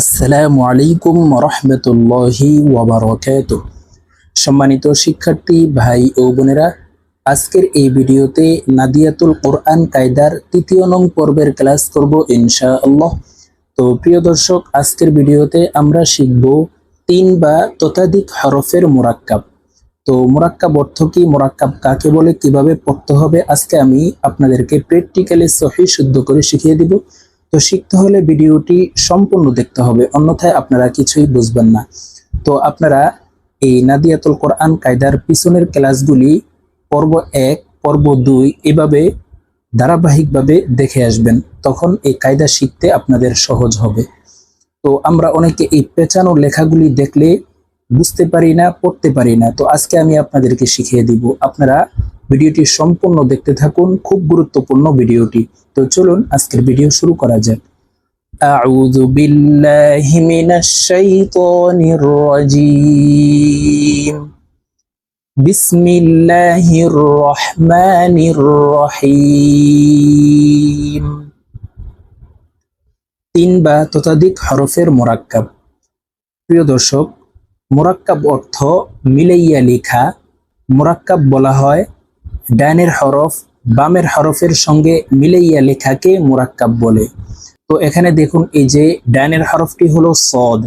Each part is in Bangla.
আসসালামু আলাইকুম রহমতুল্লাহি ওয়াবারকাত সম্মানিত শিক্ষার্থী, ভাই ও বোনেরা, আজকের এই ভিডিওতে নাদিয়াতুল কোরআন কায়দার তৃতীয় নং পর্বের ক্লাস করব ইনশাআল্লাহ। তো প্রিয় দর্শক, আজকের ভিডিওতে আমরা শিখব তিন বা ততোধিক হরফের মোরাক্কাব। তো মোরাক্কাব অর্থ কি? মোরাক্কাব কাকে বলে? কীভাবে পড়তে হবে? আজকে আমি আপনাদেরকে প্র্যাকটিক্যালি সহি শুদ্ধ করে শিখিয়ে দিব। তো শিখতে হলে ভিডিওটি সম্পূর্ণ দেখতে হবে, অন্যথায় আপনারা কিছুই বুঝবেন না। তো আপনারা এই নাদিয়াতুল কোরআন কায়দার পিছনের ক্লাসগুলি পর্ব এক, পর্ব দুই এভাবে ধারাবাহিকভাবে দেখে আসবেন, তখন এই কায়দা শিখতে আপনাদের সহজ হবে। তো আমরা অনেকে এই পেঁচানো লেখাগুলি দেখলে বুঝতে পারি না, পড়তে পারি না। তো আজকে আমি আপনাদেরকে শিখিয়ে দিব, আপনারা ভিডিওটি সম্পূর্ণ দেখতে থাকুন খুব গুরুত্বপূর্ণ ভিডিওটি তো চলুন আজকের ভিডিও শুরু করা যাক أعوذ بالله من الشيطان الرجيم بسم الله الرحمن الرحيم তিন বা ততোধিক হরফের মোরাক্কাব প্রিয় দর্শক মোরাক্কাব অর্থ মিলাইয়া লেখা মোরাক্কাব বলা হয় ডানের হরফ, বামের হরফের সঙ্গে মিলাইয়া লেখাকে মোরাক্কাব বলে। তো এখানে দেখুন এই যে ডানের হরফটি হলো সদ।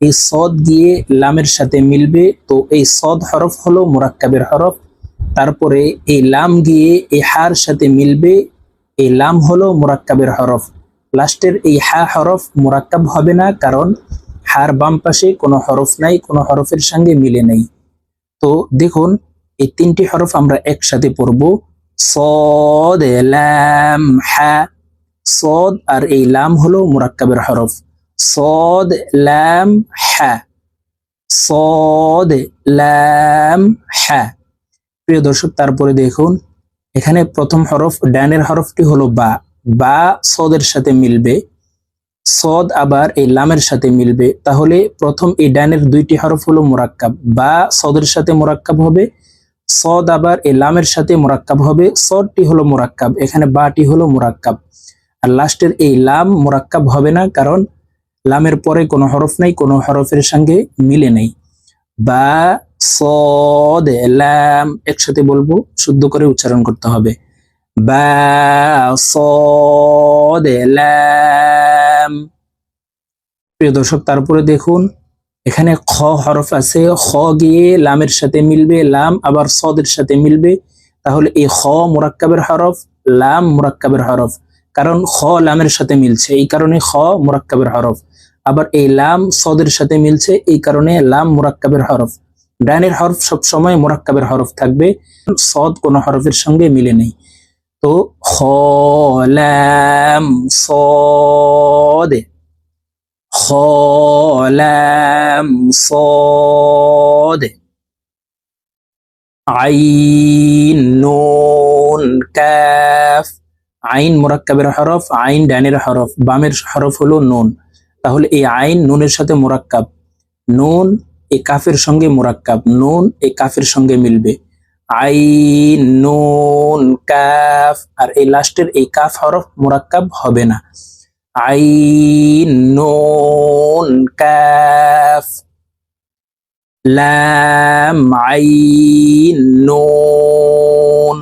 এই সদ গিয়ে লামের সাথে মিলবে। তো এই সদ হরফ হলো মোরাক্কাবের হরফ। তারপরে এই লাম গিয়ে এই হার সাথে মিলবে। এই লাম হলো মোরাক্কাবের হরফ। লাস্টের এই হা হরফ মোরাক্কাব হবে না, কারণ হার বাম পাশে কোনো হরফ নাই, কোনো হরফের সঙ্গে মিলে নেই। তো দেখুন এই তিনটি হরফ আমরা একসাথে পড়ব। সদ, লাম, হা। সদ আর এই লাম হলো মুরাক্কাবের হরফ। সদ, লাম, হা। সদ, লাম, হা। প্রিয় দর্শক, তারপরে দেখুন, এখানে প্রথম হরফ ডানের হরফটি হলো বা। বা সদের সাথে মিলবে। সদ আবার এই লামের সাথে মিলবে। তাহলে প্রথম এই ডানের দুইটি হরফ হলো মোরাক্কাব। বা সদের সাথে মোরাক্কাব হবে। সদ আবার এই লামের সাথে মোরাক্কাব হবে। সদটি হলো মোরাক্কাব, এখানে বাটি হলো মোরাক্কাব। আর লাস্টের এই লাম মোরাক্কাব হবে না, কারণ লামের পরে কোনো হরফ নাই, কোনো হরফের সঙ্গে মিলে নেই। বা, সদ, লাম একসাথে বলব, শুদ্ধ করে উচ্চারণ করতে হবে। বা, সদ, লাম। প্রিয় দর্শক, তারপরে দেখুন এখানে খ হরফ আছে, খ গিয়ে লামের সাথে মিলবে, লাম আবার সদের সাথে মিলবে। তাহলে এই খ মোরাক্কাবের হরফ, লাম মোরাক্কাবের হরফ। কারণ খ লামের সাথে মিলছে, এই কারণে খ মোরাক্কাবের হরফ। আবার এই লাম সদের সাথে মিলছে, এই কারণে লাম মোরাক্কাবের হরফ। ডানের হরফ সব সময় মোরাক্কাবের হরফ থাকবে, সদ কোন হরফের সঙ্গে মিলে নেই। তো খ, লাম, সদে খ সদ সদে আইন নুন কাফ আইন মোরাক্কাবের হরফ আইন ডানের হরফ বামের হরফ হলো নুন তাহলে এই আইন নুনের সাথে মোরাক্কাব নুন এ কাফের সঙ্গে মোরাক্কাব নুন এ কাফের সঙ্গে মিলবে. আইন নুন কাফ আর এই লাস্টের এই কাফ হরফ মোরাক্কাব হবে না. আইন নুন কাফ লাম আইন নুন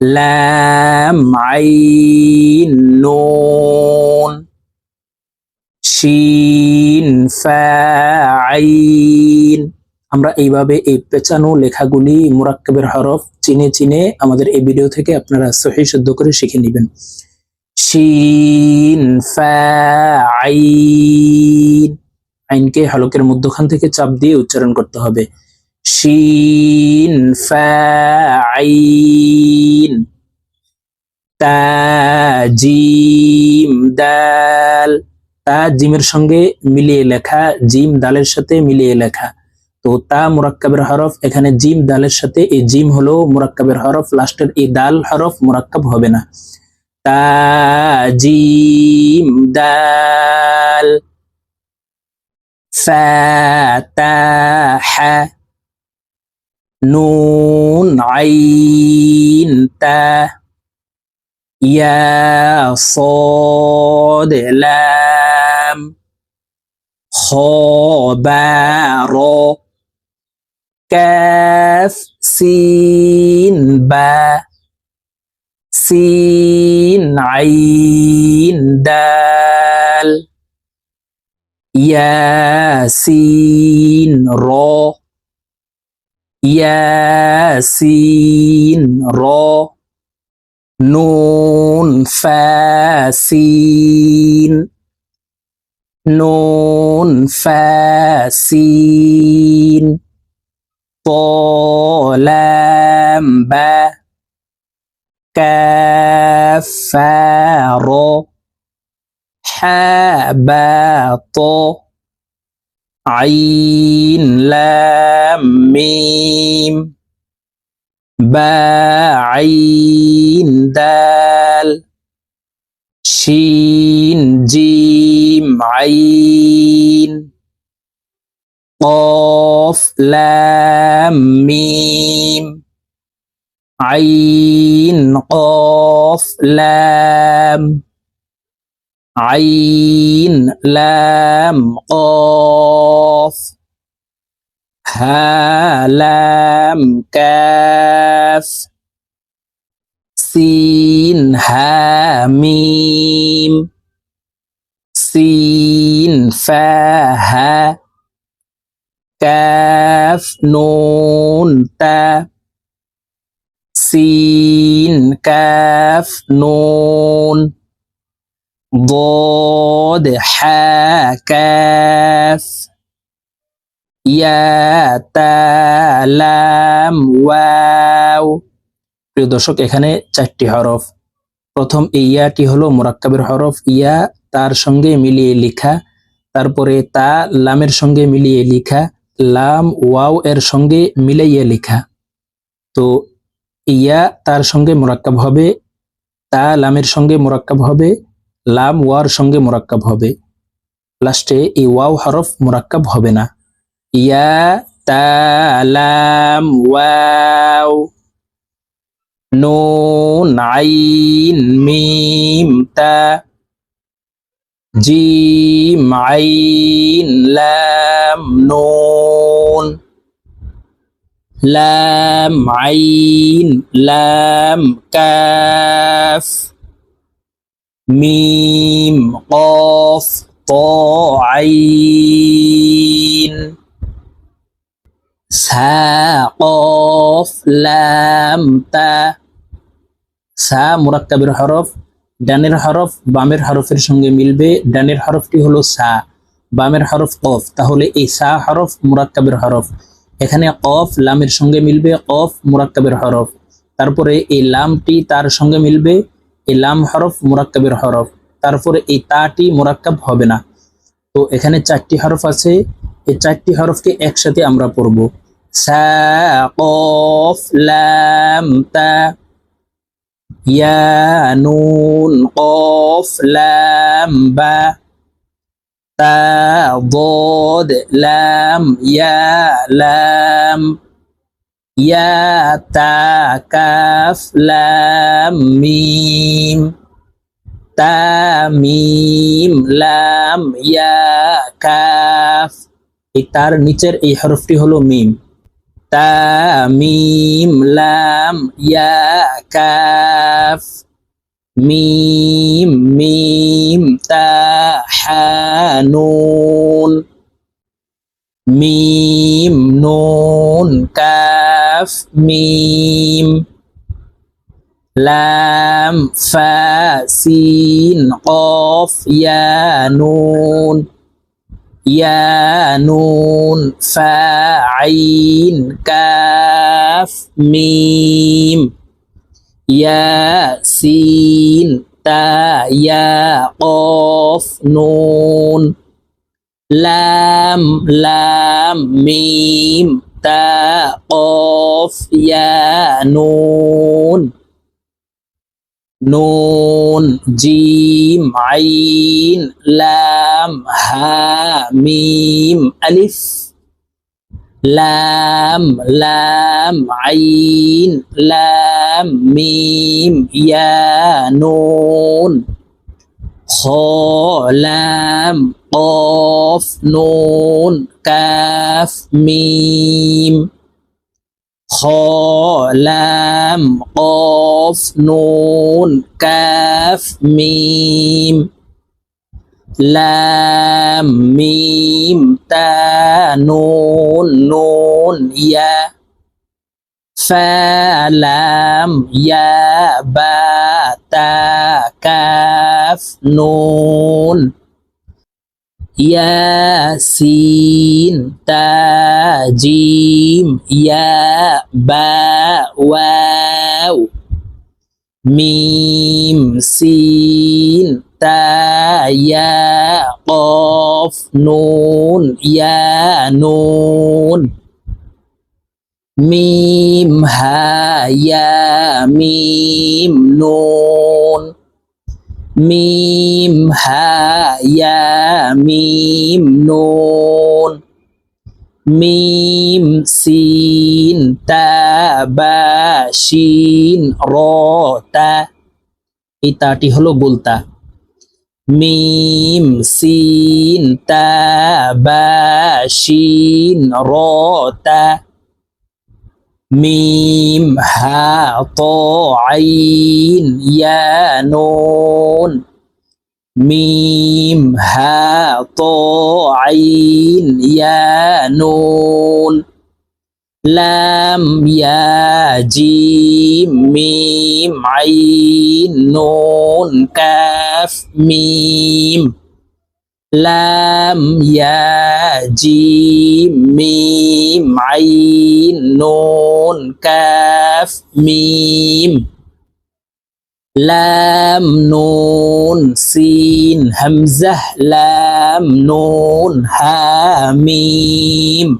লাম আইন শিন আইন আমরা এইভাবে এই পেঁচানো লেখাগুলি মুরাক্কাবের হরফ চিনে চিনে আমাদের এই ভিডিও থেকে আপনারা সহি শুদ্ধ করে শিখে নেবেন। শিন আইন। আইনকে হলকের মধ্যখান থেকে চাপ দিয়ে উচ্চারণ করতে হবে। শিন আইন। তা, জিম, দাল। তা, জিমের সঙ্গে মিলিয়ে লেখা, জিম, দালের সাথে মিলিয়ে লেখা। তো তা মুরাক্কাবের হরফ, এখানে জিম, দালের সাথে এই জিম হলো মুরাক্কাবের হরফ, লাস্টের এই দাল হরফ মুরাক্কাব হবে না। تاجيم دال فتح نون عين تا يا صاد لام خبر كاف سين با سين عين دال ياسين را ياسين را نون فاسين نون فاسين طالام با كافار حابط عين لام ميم بعين دال شين جيم عين قاف لام ميم আইন, কফ লাম আইন লাম কফ। হ্যাঁ, হা লাম কাফ সিন হা মিম। সিন ফা হা হ্যাঁ। কাফ নুন তা سين كاف نون ضاد حا كاف يا تا লাম ওয়াও প্রিয় দর্শক এখানে চারটি হরফ প্রথম এই ইয়াটি হলো মোরাক্কাবের হরফ ইয়া তার সঙ্গে মিলিয়ে লেখা তারপরে তা লামের সঙ্গে মিলিয়ে লেখা লাম ওয়াও এর সঙ্গে মিলাইয়ে লেখা তো ইয়া তার সঙ্গে মোরাক্কাব হবে, তা লামের সঙ্গে মোরাক্কাব হবে, লাম ওয়ার সঙ্গে মোরাক্কাব হবে। লাস্টে এই ওয়াও হরফ মোরাক্কাব হবে না। ইয়া তা লাম ওয়াও, নুন, আইন, মিম, তা, জিম, আইন, লাম, নুন। লাম আইন লাম কাফ মিম কফ ত আইন সা কফ লাম তা সা মুরাক্কাবের হরফ ডানের হরফ বামের হরফের সঙ্গে মিলবে ডানের হরফটি হলো সা বামের হরফ কফ তাহলে এই সা হরফ মুরাক্কাবের হরফ এখানে কফ লামের সঙ্গে মিলবে, কফ মুরাক্কাবের হরফ। তারপরে এই লামটি তার সঙ্গে মিলবে, এই লাম হরফ মুরাক্কাবের হরফ। তারপরে এই তাটি মুরাক্কাব হবে না। তো এখানে চারটি হরফ আছে, এই চারটি হরফকে একসাথে আমরা পড়ব। সা, কফ, লাম, তা। ইয়া, নুন, কফ, লাম, বা। ضاد লাম ইয়া লাম ইয়া তা কাফ লাম মিম তা মিম লাম ইয়া কাফ এই তার নিচের এই হরফটি হলো মিম তা মিম লাম ইয়া কাফ মিম মিম তা হা নুন মিম নুন, কাফ, মিম। লাম, ফা, সিন, কফ, ইয়া নুন। ইয়া নুন, ফা, আইন, কাফ, মিম। ইয়া সিন তা, ইয়া, কফ, নুন, লাম লাম, মিম, তা, কফ, ইয়া, নুন নুন, জিম, আইন, লাম, হা, মিম, আলিফ। লাম লাম, আইন, লাম, মিম, ইয়া, নুন। খ, লাম, কফ, নুন, কাফ, মিম। খ, লাম, কফ, নুন, কাফ, মিম। লাম মিম তা নুন নুন ইয়া ফালাম ইয়া বা তা কাফ নুন ইয়াসিন তাজিম ইয়া বা ওয়াও মিম সিন ইয়া কফ নুন ইয়া নুন মিম হা ইয়া মিম নুন মিম হা ইয়া মিম নুন মিম সিন তা বা শিন র তা এই তাটি হলো বুলতা ميم سين تا با شين رو تا ميم ها طو عين يا نون ميم ها طو عين يا نون লাম ইয়াজি মিম আইন নুন কাফ মিম লাম ইয়াজি মিম আইন নুন কাফ মিম লাম নুন সিন হামজাহ লাম নুন হা মিম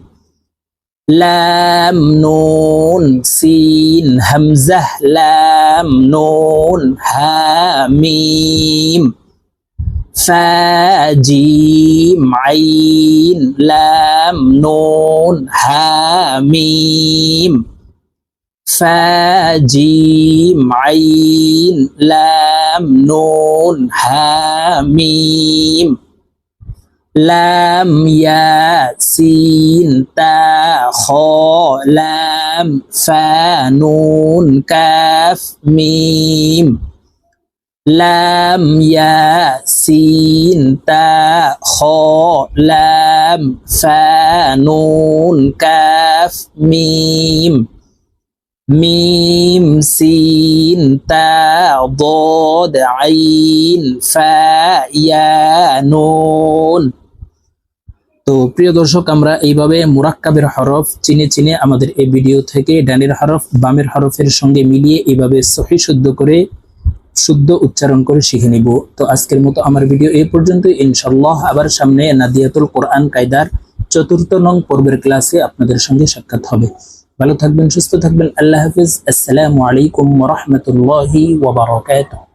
لام نون سين همزة لام نون ها ميم فا جيم عين لام نون ها ميم فا جيم عين لام نون ها ميم لام يا سين تا خا لام فا نون كاف ميم لام يا سين تا خا لام فا نون كاف ميم ميم سين تا ضاد عين فا يا نون তো প্রিয় দর্শক, আমরা এইভাবে মুরাক্কাবের হরফ চিনে চিনে আমাদের এই ভিডিও থেকে ডানের হরফ, বামের হরফের সঙ্গে মিলিয়ে এইভাবে সহি শুদ্ধ করে, শুদ্ধ উচ্চারণ করে শিখে নিব। তো আজকের মতো আমার ভিডিও এই পর্যন্ত ইনশাল্লাহ আবার সামনে নাদিয়াতুল কোরআন কায়দার চতুর্থ নং পর্বের ক্লাসে আপনাদের সঙ্গে সাক্ষাৎ হবে। ভালো থাকবেন, সুস্থ থাকবেন। আল্লাহ হাফিজ। আসসালামু আলাইকুম রাহমাতুল্লাহি ওয়া বারাকাতুহু।